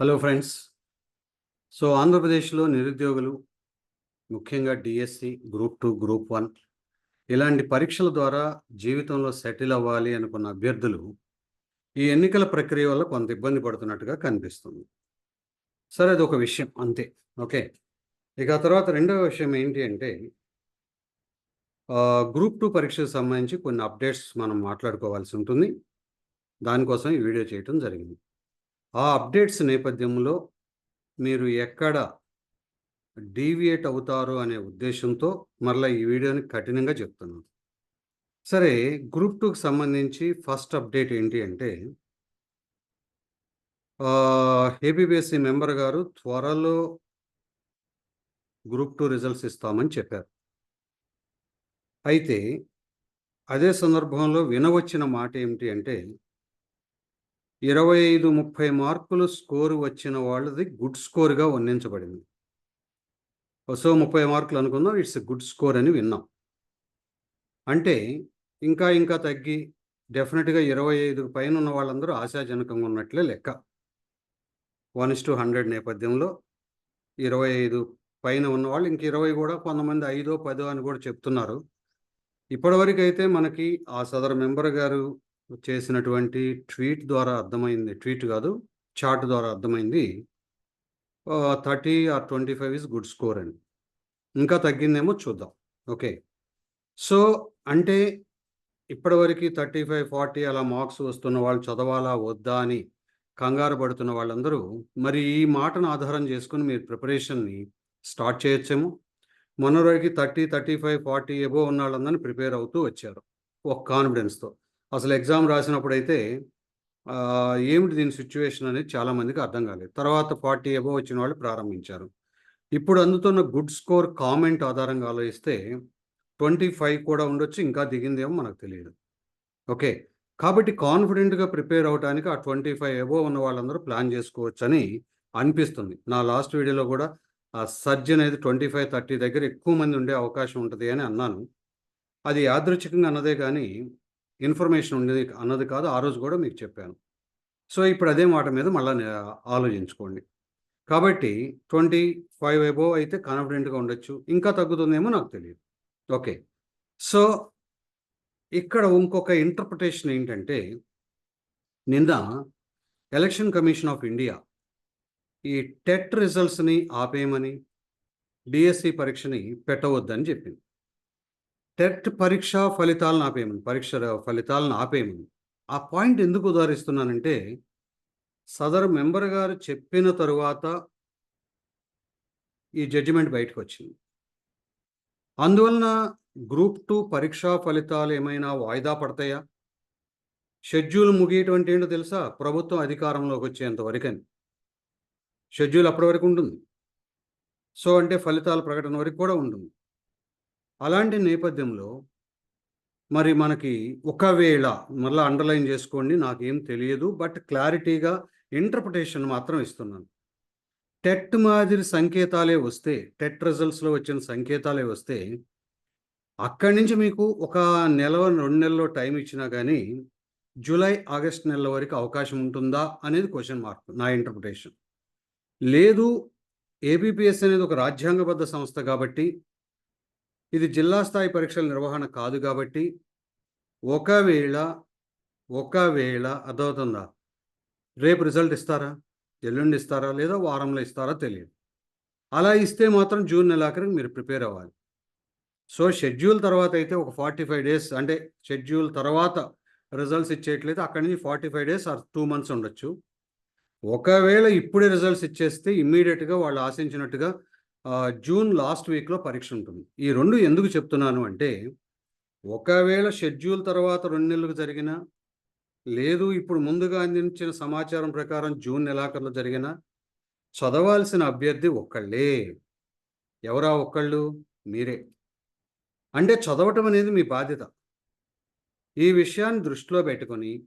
Hello friends so ఆంధ్రప్రదేశ్లో నిరుద్యోగులు ముఖ్యంగా DSC group two group one ఇలాంటి పరీక్షల ద్వారా జీవితంలో సెటిల్ అవ్వాలి అనుకున్న అభ్యర్థులు ఈ ఎన్నికల ప్రక్రియ వల్ల కొంత ఇబ్బంది పడుతున్నట్టుగా కనిపిస్తుంది. సరే అది ఒక విషయం అంతే. ఓకే. ఇక ఆ తర్వాత రెండవ విషయం ఏంటి అంటే గ్రూప్ టూ పరీక్షకు సంబంధించి కొన్ని అప్డేట్స్ మనం మాట్లాడుకోవాల్సి ఉంటుంది. దానికోసం ఈ వీడియో చేయటం జరిగింది. ఆ అప్డేట్స్ నేపథ్యంలో మీరు ఎక్కడ డీవియేట్ అవుతారు అనే ఉద్దేశంతో మరలా ఈ వీడియోని కఠినంగా చెప్తున్నాను. సరే గ్రూప్ టూకి సంబంధించి ఫస్ట్ అప్డేట్ ఏంటి అంటే ఏబీబీఎస్సీ మెంబర్ గారు త్వరలో గ్రూప్ టూ రిజల్ట్స్ ఇస్తామని చెప్పారు. అయితే అదే సందర్భంలో వినవచ్చిన మాట ఏమిటి అంటే ఇరవై ఐదు ముప్పై మార్కులు స్కోరు వచ్చిన వాళ్ళది గుడ్ స్కోర్గా వర్ణించబడింది. సో ముప్పై మార్కులు అనుకుందాం ఇట్స్ గుడ్ స్కోర్ అని విన్నాం. అంటే ఇంకా ఇంకా తగ్గి డెఫినెట్గా ఇరవై ఐదు పైన ఉన్న వాళ్ళందరూ ఆశాజనకంగా ఉన్నట్లే లెక్క. వన్ ఇస్ టు హండ్రెడ్ నేపథ్యంలో ఇరవై ఐదు పైన ఉన్నవాళ్ళు ఇంక ఇరవై కూడా కొంతమంది ఐదో పదో అని కూడా చెప్తున్నారు. ఇప్పటివరకు అయితే మనకి ఆ సదరు మెంబర్ గారు చేసినటువంటి ట్వీట్ ద్వారా అర్థమైంది. ట్వీట్ కాదు చార్ట్ ద్వారా అర్థమైంది. Thirty or twenty five is good score అని ఇంకా తగ్గిందేమో చూద్దాం. ఓకే. సో అంటే ఇప్పటివరకు థర్టీ ఫైవ్ ఫార్టీ అలా మార్క్స్ వస్తున్న వాళ్ళు చదవాలా వద్దా అని కంగారు పడుతున్న వాళ్ళందరూ మరి ఈ మాటను ఆధారం చేసుకుని మీరు ప్రిపరేషన్ని స్టార్ట్ చేయొచ్చేమో. మొన్న రోజుకి thirty thirty five forty above ఉన్న వాళ్ళందరినీ ప్రిపేర్ అవుతూ వచ్చారు. ఒక కాన్ఫిడెన్స్తో. అసలు ఎగ్జామ్ రాసినప్పుడు అయితే ఏమిటి దీని సిచ్యువేషన్ అనేది చాలామందికి అర్థం కాలేదు. తర్వాత ఫార్టీ ఎబో వచ్చిన వాళ్ళు ప్రారంభించారు. ఇప్పుడు అందుతున్న గుడ్ స్కోర్ కామెంట్ ఆధారంగా ఆలోచిస్తే ట్వంటీ ఫైవ్ కూడా ఉండొచ్చు ఇంకా దిగిందేమో మనకు తెలియదు. ఓకే. కాబట్టి కాన్ఫిడెంట్గా ప్రిపేర్ అవడానికి ఆ ట్వంటీ ఫైవ్ ఎబో ఉన్న వాళ్ళందరూ ప్లాన్ చేసుకోవచ్చు అని అనిపిస్తుంది. నా లాస్ట్ వీడియోలో కూడా ఆ సర్జ్ అనేది ట్వంటీ ఫైవ్ థర్టీ దగ్గర ఎక్కువ మంది ఉండే అవకాశం ఉంటుంది అని అన్నాను. అది యాదృచ్ఛికంగా అన్నదే కానీ ఇన్ఫర్మేషన్ ఉండేది అన్నది కాదు ఆ రోజు కూడా మీకు చెప్పాను. సో ఇప్పుడు అదే మాట మీద మళ్ళీ ఆలోచించుకోండి. కాబట్టి ట్వంటీ ఫైవ్ అబోవ్ అయితే కాన్ఫిడెంట్గా ఉండొచ్చు ఇంకా తగ్గుతుందేమో నాకు తెలియదు. ఓకే. సో ఇక్కడ ఇంకొక ఇంటర్ప్రిటేషన్ ఏంటంటే నిన్న ఎలక్షన్ కమిషన్ ఆఫ్ ఇండియా ఈ టెట్ రిజల్ట్స్ని ఆపేయమని డిఎస్సి పరీక్షని పెట్టవద్దని చెప్పింది. టెట్ పరీక్ష ఫలితాలను ఆపేయమని పరీక్ష ఫలితాలను ఆపేయమని ఆ పాయింట్ ఎందుకు ఉదాహరిస్తున్నానంటే సదరు మెంబర్ గారు చెప్పిన తరువాత ఈ జడ్జిమెంట్ బయటకు వచ్చింది అందువలన గ్రూప్ టూ పరీక్షా ఫలితాలు ఏమైనా వాయిదా పడతాయా? షెడ్యూల్ ముగియటువంటి ఏంటో తెలుసా? ప్రభుత్వం అధికారంలోకి వచ్చేంత వరకని. షెడ్యూల్ అప్పటి వరకు ఉంటుంది. సో అంటే ఫలితాల ప్రకటన వరకు కూడా ఉంటుంది. అలాంటి నేపథ్యంలో మరి మనకి ఒకవేళ మళ్ళీ అండర్లైన్ చేసుకోండి నాకేం తెలియదు బట్ క్లారిటీగా ఇంటర్ప్రిటేషన్ మాత్రం ఇస్తున్నాను. టెట్ మాదిరి సంకేతాలే వస్తే టెట్ రిజల్ట్స్లో వచ్చిన సంకేతాలే వస్తే అక్కడి నుంచి మీకు ఒక నెల రెండు నెలల్లో టైం ఇచ్చినా కానీ జూలై ఆగస్ట్ నెలల వరకు అవకాశం ఉంటుందా అనేది క్వశ్చన్ మార్క్ నా ఇంటర్ప్రిటేషన్. లేదు ఏబిపిఎస్ అనేది ఒక రాజ్యాంగబద్ధ సంస్థ కాబట్టి ఇది జిల్లా స్థాయి పరీక్షల నిర్వహణ కాదు కాబట్టి ఒకవేళ ఒకవేళ అర్థమవుతుందా? రేపు రిజల్ట్ ఇస్తారా? ఎల్లుండి ఇస్తారా? లేదా వారంలో ఇస్తారా? తెలియదు. అలా ఇస్తే మాత్రం జూన్ నెలాఖరికి మీరు ప్రిపేర్ అవ్వాలి. సో షెడ్యూల్ తర్వాత అయితే ఒక ఫార్టీ ఫైవ్ డేస్ అంటే షెడ్యూల్ తర్వాత రిజల్ట్స్ ఇచ్చేట్లయితే అక్కడి నుంచి forty five days or two months ఉండొచ్చు. ఒకవేళ ఇప్పుడే రిజల్ట్స్ ఇచ్చేస్తే ఇమ్మీడియట్గా వాళ్ళు ఆశించినట్టుగా జూన్ లాస్ట్ వీక్లో పరీక్ష ఉంటుంది ఈ రెండు ఎందుకు చెప్తున్నాను అంటే ఒకవేళ షెడ్యూల్ తర్వాత రెండు నెలలకు జరిగిన లేదు ఇప్పుడు ముందుగా అందించిన సమాచారం ప్రకారం జూన్ నెలాఖరులో జరిగిన చదవాల్సిన అభ్యర్థి ఒక్కళ్ళే. ఎవరా ఒక్కళ్ళు? మీరే. అంటే చదవటం అనేది మీ బాధ్యత. ఈ విషయాన్ని దృష్టిలో పెట్టుకొని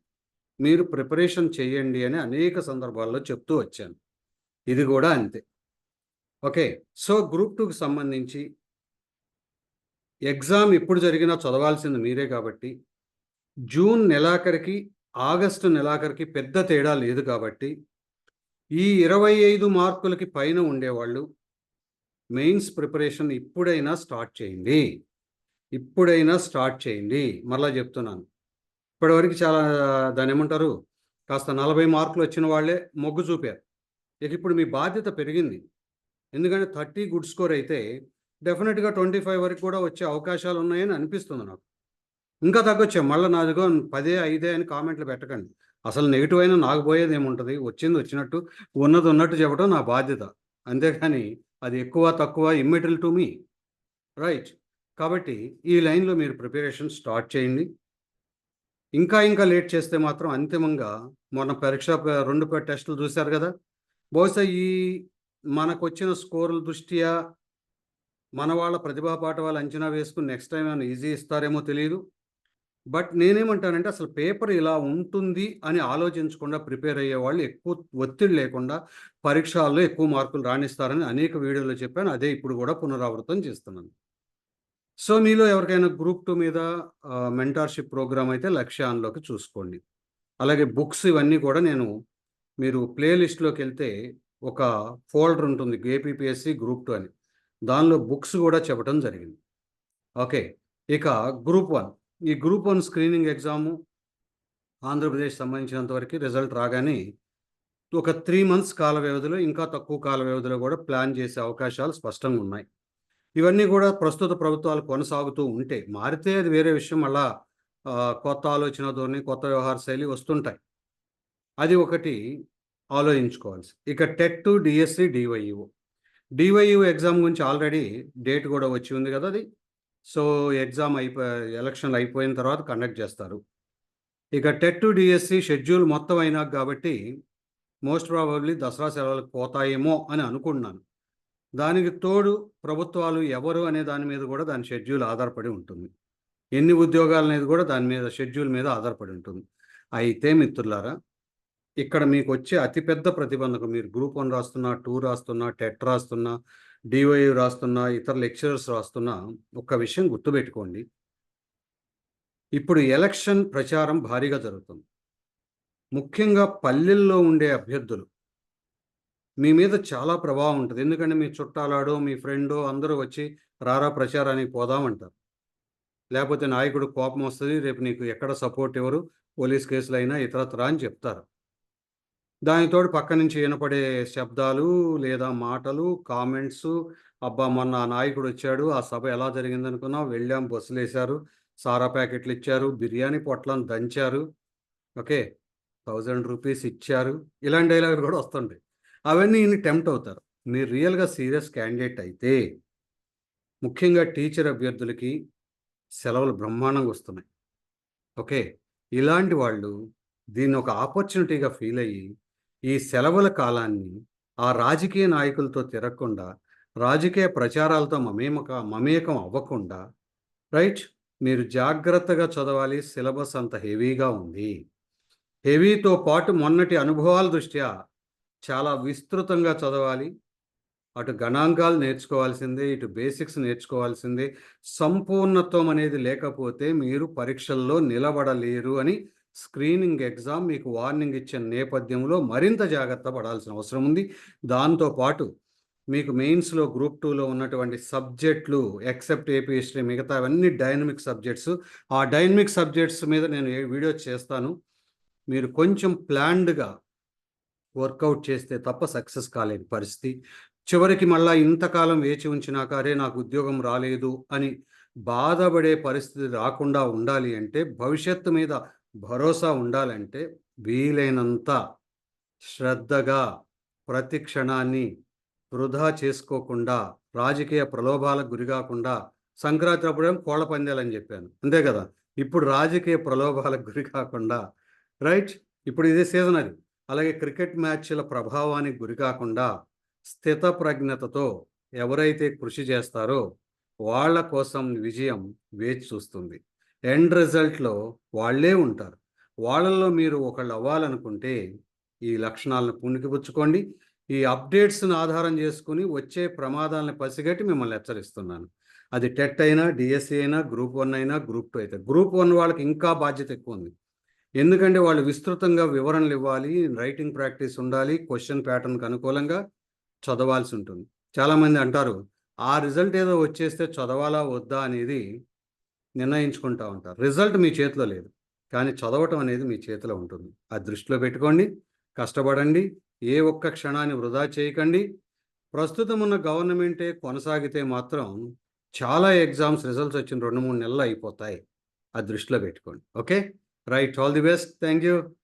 మీరు ప్రిపరేషన్ చేయండి అని అనేక సందర్భాల్లో చెప్తూ వచ్చాను. ఇది కూడా అంతే. ఓకే సో గ్రూప్ టూకి సంబంధించి ఎగ్జామ్ ఎప్పుడు జరిగినా చదవాల్సింది మీరే కాబట్టి జూన్ నెలాఖరికి ఆగస్టు నెలాఖరికి పెద్ద తేడా లేదు కాబట్టి ఈ ఇరవై ఐదు మార్కులకి పైన ఉండేవాళ్ళు మెయిన్స్ ప్రిపరేషన్ ఇప్పుడైనా స్టార్ట్ చేయండి. ఇప్పుడైనా స్టార్ట్ చేయండి. మరలా చెప్తున్నాను. ఇప్పటివరకు చాలా దాని ఏమంటారు? కాస్త నలభై మార్కులు వచ్చిన వాళ్ళే మొగ్గు చూపారు. ఇక ఇప్పుడు మీ బాధ్యత పెరిగింది. ఎందుకంటే థర్టీ గుడ్ స్కోర్ అయితే డెఫినెట్గా ట్వంటీ ఫైవ్ వరకు కూడా వచ్చే అవకాశాలు ఉన్నాయని అనిపిస్తుంది నాకు. ఇంకా తగ్గొచ్చా మళ్ళీ నాదిగో పదే ఐదే అని కామెంట్లు పెట్టకండి. అసలు నెగిటివ్ అయినా నాకు పోయేది ఏముంటుంది? వచ్చింది వచ్చినట్టు ఉన్నది ఉన్నట్టు చెప్పడం నా బాధ్యత. అంతేకాని అది ఎక్కువ తక్కువ ఇమ్మెటల్ టు మీ. రైట్. కాబట్టి ఈ లైన్లో మీరు ప్రిపరేషన్ స్టార్ట్ చేయండి. ఇంకా ఇంకా లేట్ చేస్తే మాత్రం అంతిమంగా మొన్న పరీక్ష రెండు టెస్టులు చూశారు కదా? బహుశా ఈ మనకు వచ్చిన స్కోర్ల దృష్ట్యా మన వాళ్ళ ప్రతిభా పాట వాళ్ళు అంచనా వేసుకుని నెక్స్ట్ టైం ఏమైనా ఈజీ ఇస్తారేమో తెలియదు బట్ నేనేమంటానంటే అసలు పేపర్ ఇలా ఉంటుంది అని ఆలోచించకుండా ప్రిపేర్ అయ్యే వాళ్ళు ఎక్కువ ఒత్తిడి లేకుండా పరీక్షల్లో ఎక్కువ మార్కులు రాణిస్తారని అనేక వీడియోలో చెప్పాను. అదే ఇప్పుడు కూడా పునరావృతం చేస్తున్నాను. సో మీలో ఎవరికైనా గ్రూప్ టూ మీద మెంటార్షిప్ ప్రోగ్రామ్ అయితే లక్ష్యాన్లోకి చూసుకోండి. అలాగే బుక్స్ ఇవన్నీ కూడా నేను మీరు ప్లేలిస్ట్లోకి వెళ్తే ఒక ఫోల్డర్ ఉంటుంది ఏపీపీఎస్సి గ్రూప్ టూ అని. దానిలో బుక్స్ కూడా చెప్పడం జరిగింది. ఓకే ఇక గ్రూప్ వన్ ఈ group one screening exam Andhra Pradesh సంబంధించినంత వరకు రిజల్ట్ రాగానే ఒక త్రీ మంత్స్ కాల వ్యవధిలో ఇంకా తక్కువ కాల వ్యవధిలో కూడా ప్లాన్ చేసే అవకాశాలు స్పష్టంగా ఉన్నాయి. ఇవన్నీ కూడా ప్రస్తుత ప్రభుత్వాలు కొనసాగుతూ ఉంటే మారితే అది వేరే విషయం. మళ్ళా కొత్త ఆలోచన ధోరణి కొత్త వ్యవహార శైలి వస్తుంటాయి. అది ఒకటి. ఆలోచించుకోవాల్సి. ఇక TET to DSC DYEO. DYEO exam గురించి ఆల్రెడీ డేట్ కూడా వచ్చి ఉంది కదా అది. సో ఎగ్జామ్ అయిపో ఎలక్షన్లు అయిపోయిన తర్వాత కండక్ట్ చేస్తారు. ఇక టెట్ టు డిఎస్సి షెడ్యూల్ మొత్తం అయినాక కాబట్టి మోస్ట్ ప్రాబబ్లీ దసరా సెలవులకు పోతాయేమో అని అనుకుంటున్నాను. దానికి తోడు ప్రభుత్వాలు ఎవరు అనే దాని మీద కూడా దాని షెడ్యూల్ ఆధారపడి ఉంటుంది. ఎన్ని ఉద్యోగాలు అనేది కూడా దాని మీద షెడ్యూల్ మీద ఆధారపడి ఉంటుంది. అయితే మిత్రులారా ఇక్కడ మీకు వచ్చే అతిపెద్ద ప్రతిబంధకం మీరు గ్రూప్ వన్ రాస్తున్నా టూ రాస్తున్నా టెట్ రాస్తున్నా డివై రాస్తున్నా ఇతర లెక్చరర్స్ రాస్తున్నా ఒక్క విషయం గుర్తుపెట్టుకోండి. ఇప్పుడు ఎలక్షన్ ప్రచారం భారీగా జరుగుతుంది. ముఖ్యంగా పల్లెల్లో ఉండే అభ్యర్థులు మీ మీద చాలా ప్రభావం ఉంటుంది. ఎందుకంటే మీ చుట్టాలాడో మీ ఫ్రెండో అందరూ వచ్చి రారా ప్రచారానికి పోదామంటారు లేకపోతే నాయకుడు కోపం వస్తుంది రేపు నీకు ఎక్కడ సపోర్ట్ ఎవరు పోలీస్ కేసులు అయినా ఇతరత్రా అని చెప్తారు. దానితోడు పక్క నుంచి వినపడే శబ్దాలు లేదా మాటలు కామెంట్స్ అబ్బా మొన్న ఆ నాయకుడు వచ్చాడు ఆ సభ ఎలా జరిగింది అనుకున్నాం వెళ్ళాం బస్సులు వేశారు సారా ప్యాకెట్లు ఇచ్చారు బిర్యానీ పొట్లను దంచారు ఓకే థౌజండ్ రూపీస్ ఇచ్చారు ఇలాంటి డైలాగులు కూడా వస్తుంటాయి. అవన్నీ ఈయన టెంప్ట్ అవుతారు. మీరు రియల్గా సీరియస్ క్యాండిడేట్ అయితే ముఖ్యంగా టీచర్ అభ్యర్థులకి సెలవులు బ్రహ్మాండంగా వస్తున్నాయి. ఓకే ఇలాంటి వాళ్ళు దీన్ని ఒక ఆపర్చునిటీగా ఫీల్ అయ్యి ఈ సెలవుల కాలాన్ని ఆ రాజకీయ నాయకులతో తిరగకుండా రాజకీయ ప్రచారాలతో మమేమక మమేకం అవ్వకుండా రైట్? మీరు జాగ్రత్తగా చదవాలి. సిలబస్ అంత హెవీగా ఉంది. హెవీతో పాటు మొన్నటి అనుభవాల దృష్ట్యా చాలా విస్తృతంగా చదవాలి. అటు గణాంకాలు నేర్చుకోవాల్సిందే ఇటు బేసిక్స్ నేర్చుకోవాల్సిందే. సంపూర్ణత్వం అనేది లేకపోతే మీరు పరీక్షల్లో నిలబడలేరు అని స్క్రీనింగ్ ఎగ్జామ్ మీకు వార్నింగ్ ఇచ్చిన నేపథ్యంలో మరింత జాగ్రత్త పడాల్సిన అవసరం ఉంది. దాంతోపాటు మీకు మెయిన్స్లో గ్రూప్ టూలో ఉన్నటువంటి సబ్జెక్టులు ఎక్సెప్ట్ ఏపీ హిస్టరీ మిగతా డైనమిక్ సబ్జెక్ట్స్. ఆ డైనమిక్ సబ్జెక్ట్స్ మీద నేను వీడియో చేస్తాను. మీరు కొంచెం ప్లాన్డ్గా వర్కౌట్ చేస్తే తప్ప సక్సెస్ కాలేని పరిస్థితి. చివరికి మళ్ళా ఇంతకాలం వేచి ఉంచినాక అరే నాకు ఉద్యోగం రాలేదు అని బాధపడే పరిస్థితి రాకుండా ఉండాలి అంటే భవిష్యత్తు మీద భరోసా ఉండాలంటే వీలైనంత శ్రద్ధగా ప్రతి క్షణాన్ని వృధా చేసుకోకుండా రాజకీయ ప్రలోభాలకు గురికాకుండా సంక్రాంతి అప్పుడేం కోళ్ళ పందాలని చెప్పాను. అంతే కదా? ఇప్పుడు రాజకీయ ప్రలోభాలకు గురి కాకుండా రైట్? ఇప్పుడు ఇదే సీజన్ అది. అలాగే క్రికెట్ మ్యాచ్ల ప్రభావానికి గురి కాకుండా స్థిత ప్రజ్ఞతతో ఎవరైతే కృషి చేస్తారో వాళ్ళ కోసం విజయం వేచి చూస్తుంది. ఎండ్ రిజల్ట్లో వాళ్ళే ఉంటారు. వాళ్ళల్లో మీరు ఒకళ్ళు అవ్వాలనుకుంటే ఈ లక్షణాలను పుణికిపుచ్చుకోండి. ఈ అప్డేట్స్ని ఆధారం చేసుకుని వచ్చే ప్రమాదాలను పసిగట్టి మిమ్మల్ని హెచ్చరిస్తున్నాను. అది టెట్ అయినా డిఎస్సి అయినా గ్రూప్ వన్ అయినా గ్రూప్ టూ అయితే. గ్రూప్ వన్ వాళ్ళకి ఇంకా బాధ్యత ఎక్కువ ఉంది. ఎందుకంటే వాళ్ళు విస్తృతంగా వివరణలు ఇవ్వాలి రైటింగ్ ప్రాక్టీస్ ఉండాలి క్వశ్చన్ ప్యాటర్న్కి అనుకూలంగా చదవాల్సి ఉంటుంది. చాలామంది అంటారు ఆ రిజల్ట్ ఏదో వచ్చేస్తే చదవాలా వద్దా అనేది నిర్ణయించుకుంటా ఉంటారు. రిజల్ట్ మీ చేతిలో లేదు. కానీ చదవటం అనేది మీ చేతిలో ఉంటుంది. అది దృష్టిలో పెట్టుకోండి కష్టపడండి ఏ ఒక్క క్షణాన్ని వృధా చేయకండి. ప్రస్తుతం ఉన్న గవర్నమెంటే కొనసాగితే మాత్రం చాలా ఎగ్జామ్స్ రిజల్ట్స్ వచ్చిన రెండు మూడు నెలలు అయిపోతాయి. అది దృష్టిలో పెట్టుకోండి. Okay? Right. All the best. Thank you